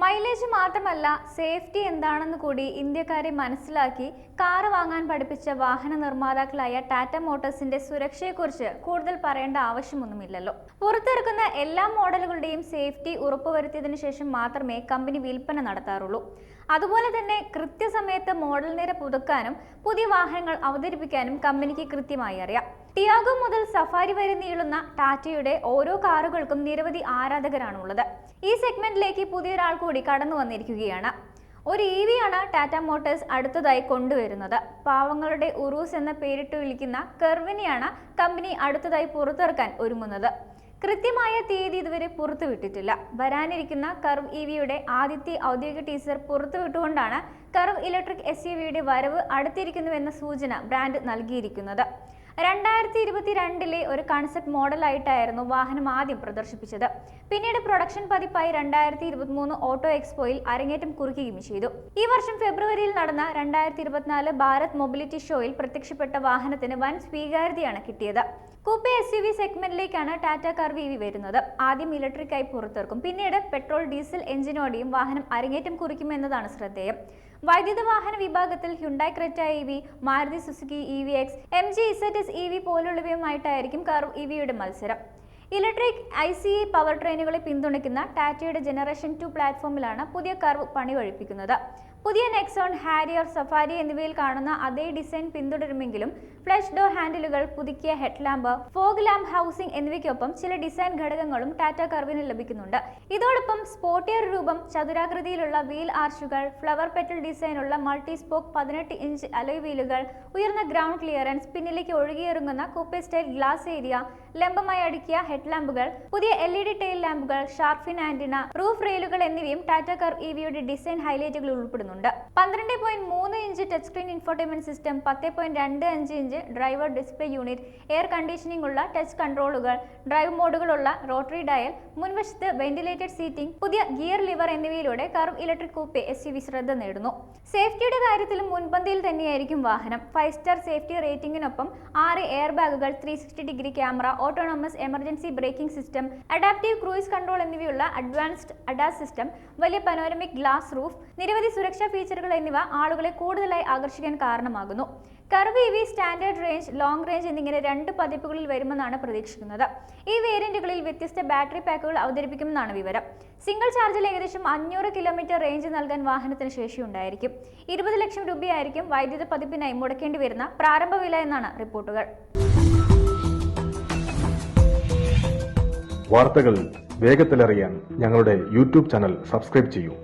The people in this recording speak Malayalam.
മൈലേജ് മാത്രമല്ല സേഫ്റ്റി എന്താണെന്ന് കൂടി ഇന്ത്യക്കാരെ മനസ്സിലാക്കി കാർ വാങ്ങാൻ പഠിപ്പിച്ച വാഹന നിർമ്മാതാക്കളായ ടാറ്റ മോട്ടോഴ്സിന്റെ സുരക്ഷയെക്കുറിച്ച് കൂടുതൽ പറയേണ്ട ആവശ്യമൊന്നുമില്ലല്ലോ. പുറത്തിറക്കുന്ന എല്ലാ മോഡലുകളുടെയും സേഫ്റ്റി ഉറപ്പുവരുത്തിയതിനു ശേഷം മാത്രമേ കമ്പനി വിൽപ്പന നടത്താറുള്ളൂ. അതുപോലെ തന്നെ കൃത്യസമയത്ത് മോഡൽ നിര പുതുക്കാനും പുതിയ വാഹനങ്ങൾ അവതരിപ്പിക്കാനും കമ്പനിക്ക് കൃത്യമായി അറിയാം. ടിയാഗോ മുതൽ സഫാരി വരെ നീളുന്ന ടാറ്റയുടെ ഓരോ കാറുകൾക്കും നിരവധി ആരാധകരാണുള്ളത്. ഈ സെഗ്മെന്റിലേക്ക് പുതിയൊരാൾ കൂടി കടന്നു വന്നിരിക്കുകയാണ്. ഒരു ഇ വി ആണ് ടാറ്റ മോട്ടോഴ്സ് അടുത്തതായി കൊണ്ടുവരുന്നത്. പാവങ്ങളുടെ ഉറൂസ് എന്ന പേരിട്ട് വിളിക്കുന്ന കെർവിനെയാണ് കമ്പനി അടുത്തതായി പുറത്തിറക്കാൻ ഒരുങ്ങുന്നത്. കൃത്യമായ തീയതി ഇതുവരെ പുറത്തുവിട്ടിട്ടില്ല. വരാനിരിക്കുന്ന കർവ് ഇ വിയുടെ ആദ്യത്തെ ഔദ്യോഗിക ടീസർ പുറത്തുവിട്ടുകൊണ്ടാണ് കർവ് ഇലക്ട്രിക് എസ് യു വിയുടെ വരവ് അടുത്തിരിക്കുന്നുവെന്ന സൂചന ബ്രാൻഡ് നൽകിയിരിക്കുന്നത്. രണ്ടായിരത്തി ഇരുപത്തിരണ്ടിലെ ഒരു കൺസെപ്റ്റ് മോഡലായിട്ടായിരുന്നു വാഹനം ആദ്യം പ്രദർശിപ്പിച്ചത്. പിന്നീട് പ്രൊഡക്ഷൻ പതിപ്പായി രണ്ടായിരത്തി ഇരുപത്തിമൂന്ന് ഓട്ടോ എക്സ്പോയിൽ അരങ്ങേറ്റം കുറിക്കുകയും ചെയ്തു. ഈ വർഷം ഫെബ്രുവരിയിൽ നടന്ന രണ്ടായിരത്തി ഇരുപത്തിനാല് ഭാരത് മൊബിലിറ്റി ഷോയിൽ പ്രത്യക്ഷപ്പെട്ട വാഹനത്തിന് വൻ സ്വീകാര്യതയാണ് കിട്ടിയത്. കൂപ്പെ എസ് യു വി സെഗ്മെന്റിലേക്കാണ് ടാറ്റ കാർ വി വി വരുന്നത്. ആദ്യം ഇലക്ട്രിക്കായി പുറത്തിറക്കും. പിന്നീട് പെട്രോൾ ഡീസൽ എഞ്ചിനോടെയും വാഹനം അരങ്ങേറ്റം കുറിക്കുമെന്നതാണ് ശ്രദ്ധേയം. വൈദ്യുത വാഹന വിഭാഗത്തിൽ Hyundai Creta E V Maruti Suzuki E V X M G Z S E V പോലുള്ളവയുമായിട്ടായിരിക്കും Curvv E വിയുടെ മത്സരം. Electric I C E power ട്രെയിനുകളെ പിന്തുണയ്ക്കുന്ന ടാറ്റയുടെ ജനറേഷൻ ടു പ്ലാറ്റ്ഫോമിലാണ് പുതിയ കർവ് പണി കഴിപ്പിക്കുന്നത് പുതിയ നെക്സോൺ ഹാരിയർ സഫാരി എന്നിവയിൽ കാണുന്ന അതേ ഡിസൈൻ പിന്തുടരുമെങ്കിലും ഫ്ലഷ് ഡോർ ഹാൻഡിലുകൾ പുതുക്കിയ head lamp fog lamp housing എന്നിവയ്ക്കൊപ്പം ചില ഡിസൈൻ ഘടകങ്ങളും ടാറ്റ കർവിന് ലഭിക്കുന്നുണ്ട്. ഇതോടൊപ്പം സ്പോട്ടിയർ രൂപം ചതുരാകൃതിയിലുള്ള വീൽ ആർച്ചുകൾ ഫ്ലവർ പെറ്റൽ ഡിസൈനുള്ള മൾട്ടി സ്പോക്ക് പതിനെട്ട് ഇഞ്ച് അലോയ് വീലുകൾ ഉയർന്ന ഗ്രൗണ്ട് ക്ലിയറൻസ് പിന്നിലേക്ക് ഒഴുകിയിറങ്ങുന്ന കൂപ്പെ സ്റ്റൈൽ ഗ്ലാസ് ഏരിയ ലംബമായി അടുക്കിയ ഹെഡ് ലാമ്പുകൾ പുതിയ എൽ ഇ ഡി ടെയിൽ ലാമ്പുകൾ ഷാർഫിൻ ആന്റിന റൂഫ് റെയിലുകൾ എന്നിവയും ടാറ്റ കർവ് ഇവിയുടെ വിയുടെ ഡിസൈൻ ഹൈലൈറ്റുകൾ ഉൾപ്പെടുന്നുണ്ട് പന്ത്രണ്ട് പോയിന്റ് മൂന്ന് inch touch screen infotainment system പത്ത് പോയിന്റ് രണ്ട് അഞ്ച് inch driver display unit air conditioning ഉള്ള ടച്ച് കൺട്രോളുകൾ ഡ്രൈവ് മോഡുകളുള്ള റോട്ടറി ഡയൽ മുൻവശത്ത് വെന്റിലേറ്റഡ് സീറ്റിംഗ് പുതിയ ഗിയർ ലിവർ എന്നിവയിലൂടെ കർവ് ഇലക്ട്രിക് കൂപ്പെ എസ് ശ്രദ്ധ നേടുന്നു. സേഫ്റ്റിയുടെ കാര്യത്തിലും മുൻപന്തിയിൽ തന്നെയായിരിക്കും വാഹനം. ഫൈവ് സ്റ്റാർ സേഫ്റ്റി റേറ്റിംഗിനൊപ്പം ആറ് എയർ ബാഗുകൾ three sixty degree camera autonomous emergency braking system adaptive cruise control എന്നിവയുള്ള അഡ്വാൻസ്ഡ് അഡാ സിസ്റ്റം വലിയ പനോരമിക് ഗ്ലാസ് റൂഫ് നിരവധി സുരക്ഷാ ഫീച്ചറുകൾ എന്നിവ ആളുകളെ കൂടുതലായി ആകർഷിക്കാൻ കാരണമാകുന്നു. Curvv E V standard range long range എന്നിങ്ങനെ രണ്ട് പതിപ്പുകളിൽ വരുമെന്നാണ് പ്രതീക്ഷിക്കുന്നത്. ഈ വേരിയന്റുകളിൽ വ്യത്യസ്ത ബാറ്ററി പാക്കുകൾ അവതരിപ്പിക്കുമെന്നാണ് വിവരം. സിംഗിൾ ചാർജിൽ ഏകദേശം അഞ്ഞൂറ് കിലോമീറ്റർ റേഞ്ച് നൽകാൻ വാഹനത്തിന് ശേഷിയുണ്ടായിരിക്കും ഇരുപത് ലക്ഷം രൂപയായിരിക്കും വൈദ്യുത പതിപ്പിനായി മുടക്കേണ്ടി വരുന്ന പ്രാരംഭ വില എന്നാണ് റിപ്പോർട്ടുകൾ. വാർത്തകൾ വേഗത്തിലറിയാൻ ഞങ്ങളുടെ യൂട്യൂബ് ചാനൽ സബ്സ്ക്രൈബ് ചെയ്യൂ.